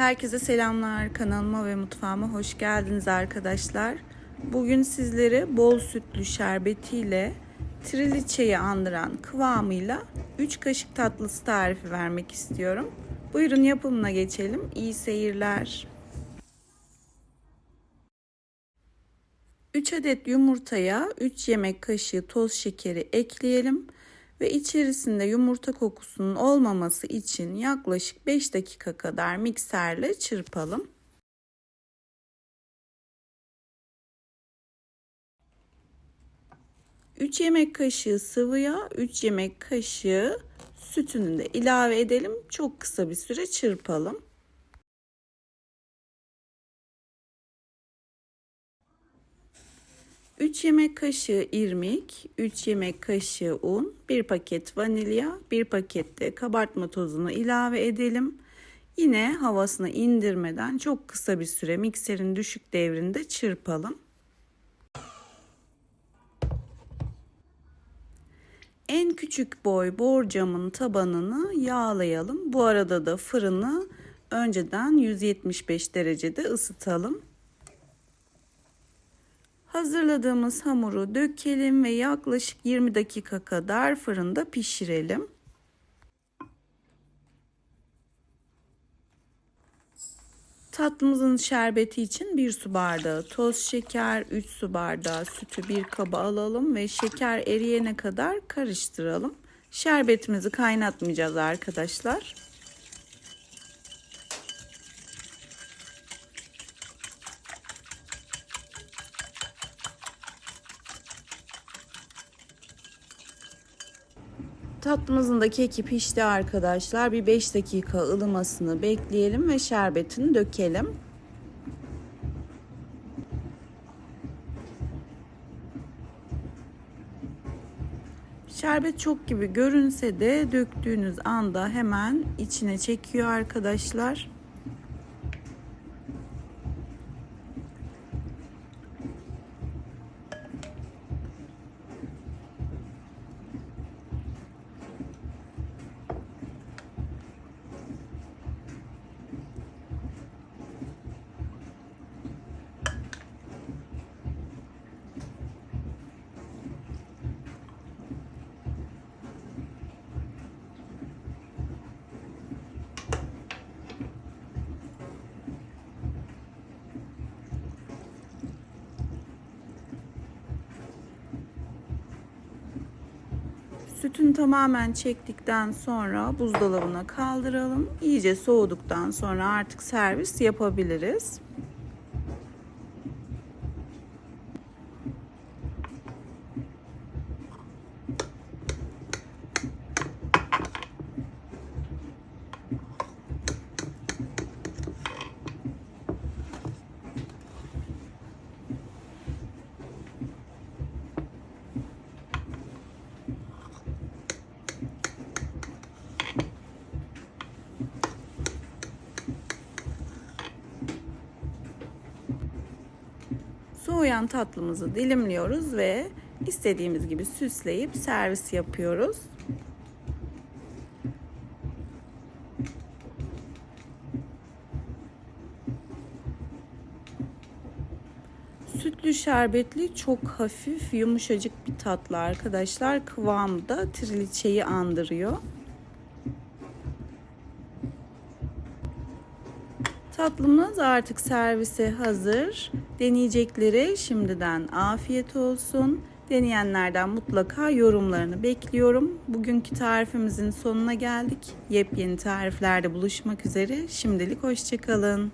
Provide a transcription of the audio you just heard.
Herkese selamlar. Kanalıma ve mutfağıma hoş geldiniz arkadaşlar. Bugün sizlere bol sütlü şerbetiyle triliçeyi andıran kıvamıyla 3 kaşık tatlısı tarifi vermek istiyorum. Buyurun yapımına geçelim. İyi seyirler. 3 adet yumurtaya 3 yemek kaşığı toz şekeri ekleyelim ve içerisinde yumurta kokusunun olmaması için yaklaşık 5 dakika kadar mikserle çırpalım. Üç yemek kaşığı sıvıya 3 yemek kaşığı sütünü de ilave edelim. Çok kısa bir süre çırpalım. Üç yemek kaşığı irmik, 3 yemek kaşığı un, 1 paket vanilya, 1 paket de kabartma tozunu ilave edelim. Yine havasını indirmeden çok kısa bir süre mikserin düşük devrinde çırpalım. En küçük boy borcamın tabanını yağlayalım. Bu arada da fırını önceden 175 derecede ısıtalım. Hazırladığımız hamuru dökelim ve yaklaşık 20 dakika kadar fırında pişirelim. Tatlımızın şerbeti için 1 su bardağı toz şeker, 3 su bardağı sütü bir kaba alalım ve şeker eriyene kadar karıştıralım. Şerbetimizi kaynatmayacağız arkadaşlar. Tatlımızın da keki pişti arkadaşlar. Bir 5 dakika ılımasını bekleyelim ve şerbetini dökelim. Şerbet çok gibi görünse de döktüğünüz anda hemen içine çekiyor arkadaşlar. Sütün tamamen çektikten sonra buzdolabına kaldıralım. İyice soğuduktan sonra artık servis yapabiliriz. Soğuyan tatlımızı dilimliyoruz ve istediğimiz gibi süsleyip servis yapıyoruz. Sütlü şerbetli çok hafif yumuşacık bir tatlı arkadaşlar. Kıvamı da triliçeyi andırıyor. Tatlımız artık servise hazır. Deneyeceklere şimdiden afiyet olsun. Deneyenlerden mutlaka yorumlarını bekliyorum. Bugünkü tarifimizin sonuna geldik. Yepyeni tariflerde buluşmak üzere. Şimdilik hoşçakalın.